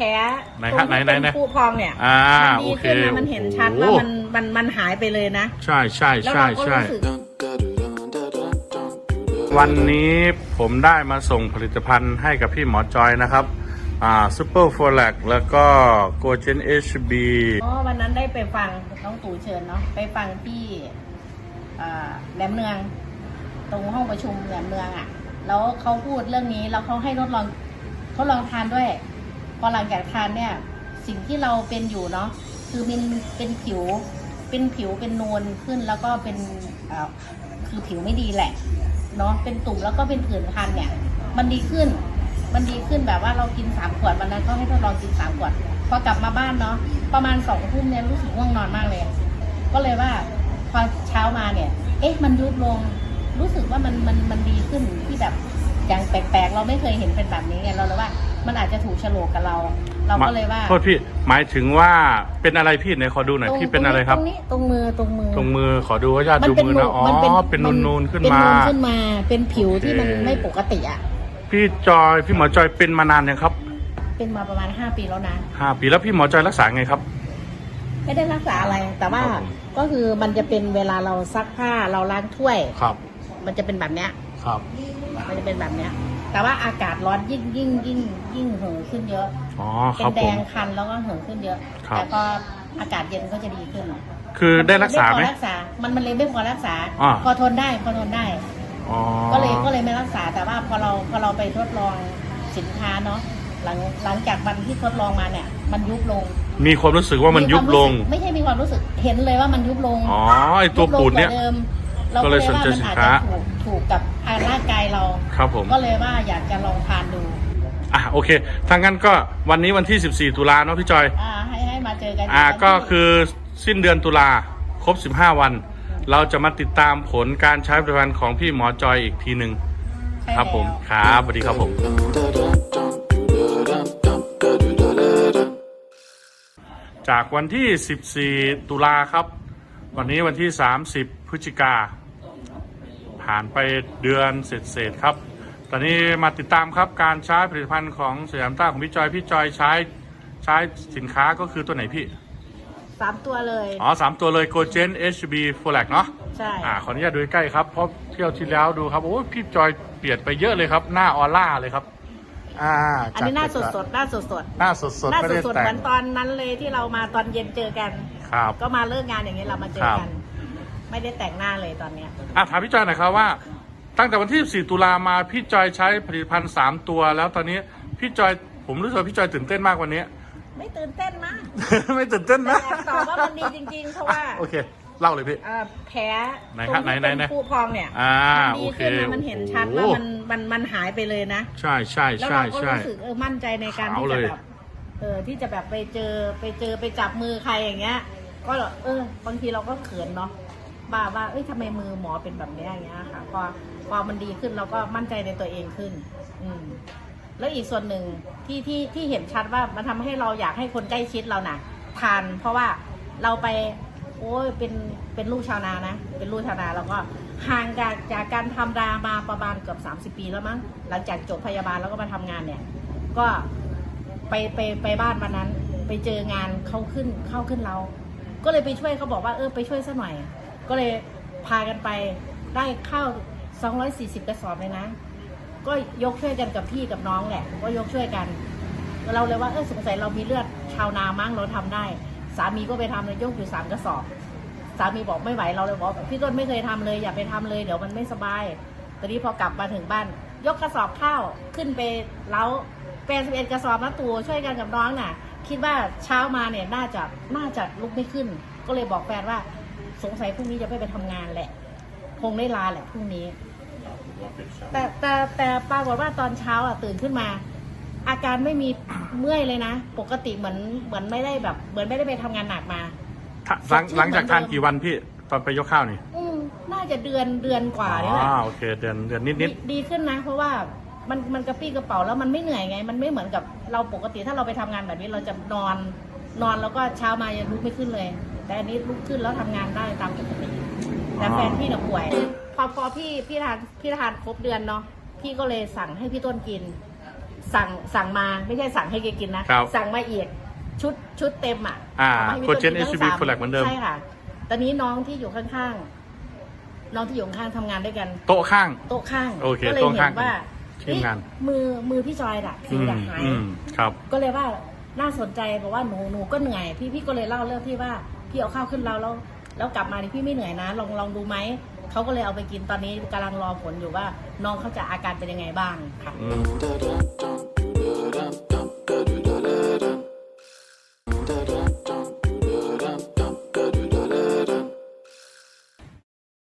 แผลไหนตรครับงที่ไหนไหนเป็นไหนผุพองเนี่ยอ่ามันโอดีเคขึ้นนะมันเห็นชัดโอ้ว่าโหมันมันมันหายไปเลยนะ ใช่ใช่แล้วใช่เราก็ใช่ รู้สึก วันนี้ผมได้มาส่งผลิตภัณฑ์ให้กับพี่หมอจอยนะครับ อ่าซูเปอร์โฟลกแล้วก็โกเจนเอชบีอ๋อวันนั้นได้ไปฟังน้องตู่เชิญเนาะไปฟังที่อ่าแหลมเนือง ตรงห้องประชุมแหลมเนืองอะ่ะ แล้วเขาพูดเรื่องนี้แล้วเขาให้ทดลองทดลองทานด้วย พอหลังจากทานเนี่ยสิ่งที่เราเป็นอยู่เนาะคือมันเป็นผิวเป็นผิวเป็นนูนขึ้นแล้วก็เป็นคือผิวไม่ดีแหละเนาะเป็นตุ่มแล้วก็เป็นผื่นคันเนี่ย มันดีขึ้น มันดีขึ้นแบบว่าเรากินสามขวดวันนั้นก็ให้ทดลองกินสามขวดพอกลับมาบ้านเนาะประมาณสองทุ่มเนี่ยรู้สึกง่วงนอนมากเลย ก็เลยว่าพอเช้ามาเนี่ย เอ๊ะมันยุบลง รู้สึกว่ามันมันมันดีขึ้นที่แบบอย่างแปลกๆ เราไม่เคยเห็นเป็นแบบนี้ไงเราเลยว่า มันอาจจะถูกโฉลกกับเรา เราก็เลยว่าโทษพี่หมายถึงว่าเป็นอะไรพี่ไหนขอดูหน่อยตรงพี่เป็นอะไรครับ ตรงนี้ตรงมือตรงมือตรงมือขอดูว่าญาติดูมือนะอ๋อเป็นนูนๆขึ้นเป็นมานูนขึ้นมา เป็นผิวที่มันโอเคไม่ปกติอะพี่จอยพี่หมอจอยเป็นมานานยังครับ เป็นมาประมาณห้าปีแล้วนะห้าปีแล้วพี่หมอจอยรักษาไงครับ ไม่ได้รักษาอะไรแต่ว่าครับผมก็คือมันจะเป็นเวลาเราซักผ้าเราล้างถ้วยครับ มันจะเป็นแบบเนี้ยครับ มันจะเป็นแบบเนี้ย แต่ว่าอากาศร้อนยิ่งยิ่งยิ่งยิ่งเห่อขึ้นเยอะอ๋อเป็ครันบแดผม งคันแล้วก็เห่อขึ้นเยอะ ครับ แต่พออากาศเย็นก็จะดีขึ้นคือได้รักษาไหมนพอรักษา มันมันเลยไม่พอรักษา อ่า พอทนได้พอทนได้ อ๋อ ก็เลยก็เลยไม่รักษาแต่ว่าพอเราพอเราไปทดลองสินค้าเนาะหลังหลังจากวันที่ทดลองมาเนี่ย มันยุบลงมีความรู้สึกว่ามันยุบลง มีความรู้สึกไม่ใช่มีความรู้สึกเห็นเลยว่ามันยุบลงอ๋อไอตัวปูดเนี่ยบลงกว่าดิมเราก็ก็เลเลยยสนว่าใจมันสินอาจค้าจะ ถูกถูกกับอ่าร่างกายเรา ครับผม ก็เลยว่าอยากจะลองทานดูอะโอเคทางนั้นก็วันนี้วันที่ 14 ตุลาเนาะพี่จอย อ่าให้ให้มาเจอกันอ่าวันที่ก็คือสิ้นเดือนตุลาครบ 15 วัน เราจะมาติดตามผลการใช้ผลิตภัณฑ์ของพี่หมอจอยอีกทีหนึ่งใช่ครับผม แล้ว ครับสวัสดีครับผม จากวันที่ 14 ตุลาครับ วันนี้วันที่ 30 พฤศจิกา ผ่านไปเดือนเศษๆครับ ตอนนี้มาติดตามครับการใช้ผลิตภัณฑ์ของสยามต้าของพี่จอย พี่จอยใช้ใช้สินค้าก็คือตัวไหนพี่ สามตัวเลย อ๋อสามตัวเลยโกเจน HB f o l a c เนาะใช่ อ่าขออนุญาตดูใกล้ๆครับ เพราะเที่ยวที่แล้วดูครับ โอ้ยพี่จอยเปลี่ยนไปเยอะเลยครับ หน้าออร่าเลยครับ อ่าอันนี้หน้าสดสดๆหน้าสดสดหน้าสดๆสดหน้าไม่สดได้สดแต่เหมืงอนตอนนั้นเลยที่เรามาตอนเย็นเจอกัน ครับ ก็มาเลิกงานอย่างนี้เรามาเจอครับกัน ไม่ได้แต่งหน้าเลยตอนเนี้ยอะถามพี่จอยหน่อยครับว่า ตั้งแต่วันที่ 4 ตุลามาพี่จอยใช้ผลิตภัณฑ์3ตัว แล้วตอนนี้พี่จอยผมรู้สึกว่าพี่จอยตื่นเต้นมากวันนี้ ไม่ตื่นเต้นมากไม่ตื่นเต้นแต่นะอยากตอบว่ามันดีจริงๆเพราะว่า โอเค เล่าเลยพี่ เอ่อแผลไหนตรงครับที่ไหนเป็นไหนผุพองเนี่ยอ่ามันดีโอเคขึ้นนะมันเห็นชัดโอ้ว่าโหมันมันมันหายไปเลยนะ ใช่ใช่แล้วใช่เราก็ใช่ รู้สึกเออมั่นใจในการขาวที่เลจะย แบบเออที่จะแบบไปเจอไปเจอไปจับมือใครอย่างเงี้ย ก็เออบางทีเราก็เขินเนาะ ว่าว่าเอ้ยทำไมมือหมอเป็นแบบนี้อย่างเงี้ยค่ะพอพอมันดีขึ้นเราก็มั่นใจในตัวเองขึ้น อืมแล้วอีกส่วนหนึ่งที่ที่ที่เห็นชัดว่ามันทำให้เราอยากให้คนใกล้ชิดเรานะ่ะทาน เพราะว่าเราไปโอ้ยเป็นเป็นลูกชาวนานะ เป็นลูกชาวนาแล้วก็ห่างจากจากการทำรามาประมาณเกือบสามสิบปีแล้วมั้งหลังจากจบพยาบาลแล้วก็มาทำงานเนี่ย ก็ไปไปไปบ้านวันนั้น ไปเจองานเขาขึ้นเข้าขึ้นเรา ก็เลยไปช่วยเขาบอกว่าเออไปช่วยซะหน่อย ก็เลยพากันไปได้ข้าว 240 กระสอบเลยนะ ก็ยกช่วยกันกับพี่กับน้องแหละ ก็ยกช่วยกัน เราเลยว่าเออสงสัยเรามีเลือดชาวนามั้งเราทำได้ สามีก็ไปทำเลยยกอยู่สามกระสอบ สามีบอกไม่ไหวเราเลยบอกพี่ต้นไม่เคยทำเลยอย่าไปทำเลยเดี๋ยวมันไม่สบายตอนนี้พอกลับมาถึงบ้าน ยกกระสอบข้าวขึ้นไปเล้าแปดสิบเอ็ดกระสอบนะตูช่วยกันกับน้องน่ะ คิดว่าเช้ามาเนี่ยน่าจะน่าจะลุกไม่ขึ้น ก็เลยบอกแฟนว่า สงสัยพรุ่งนี้จะไม่ไปทำงานแหละ คงได้ลาแหละพรุ่งนี้ แต่แต่แต่ปรากฏว่าตอนเช้าอะตื่นขึ้นมา อาการไม่มี เมื่อยเลยนะ ปกติเหมือนเหมือนไม่ได้แบบ เหมือนไม่ได้ไปทำงานหนักมา ถ้าหลังสดชื่นหลังจากทานเหมือนเดิมกี่วันพี่ตอนไปยกข้าวนี่อืมน่าจะเดือนเดือนกว่านี่แหละ อ๋อโอเค เดือนเดือนนิด ดีดีขึ้นนะ เพราะว่ามันมันกระปี้กระเป๋าแล้วมันไม่เหนื่อยไง มันไม่เหมือนกับเราปกติถ้าเราไปทำงานแบบนี้เราจะนอน นอนแล้วก็เช้ามายังลุกไม่ขึ้นเลย แต่อันนี้ลุกขึ้นแล้วทำงานได้ตามปกติแต่แฟนพี่เนี่ยป่วย พอพอพี่พี่ทานพี่ทานครบเดือนเนาะพี่ก็เลยสั่งให้พี่ต้นกิน สั่งสั่งมาไม่ใช่สั่งให้แกกินนะ ครับสั่งมาอีกชุดชุดเต็มอะอ่าเมให้พี่โคเจนต้ SCB กิทั้งสาม Collect เหมือนเดิม ใช่ค่ะ ตอนนี้น้องที่อยู่ข้างๆ น้องที่อยู่ข้างๆทำงานด้วยกัน โต๊ะข้าง โต๊ะข้างโอเคก็เลยโต๊ะเห็ข้างนว่าทีมงานเอ๊ะมือมือพี่จอยอะผิอืวมดักหาย อืมครับ ก็เลยว่าน่าสนใจบอกว่าหนูหนูก็เหนื่อยพี่พี่ก็เลยเล่าเรื่องที่ว่า พี่เอาข้าวขึ้นเราแล้วแล้วกลับมานี่พี่ไม่เหนื่อยนะ ลองลองดูไหมเขาก็เลยเอาไปกินตอนนี้กำลังรอผลอยู่ว่าน้องเขาจะอาการเป็นยังไงบ้างค่ะ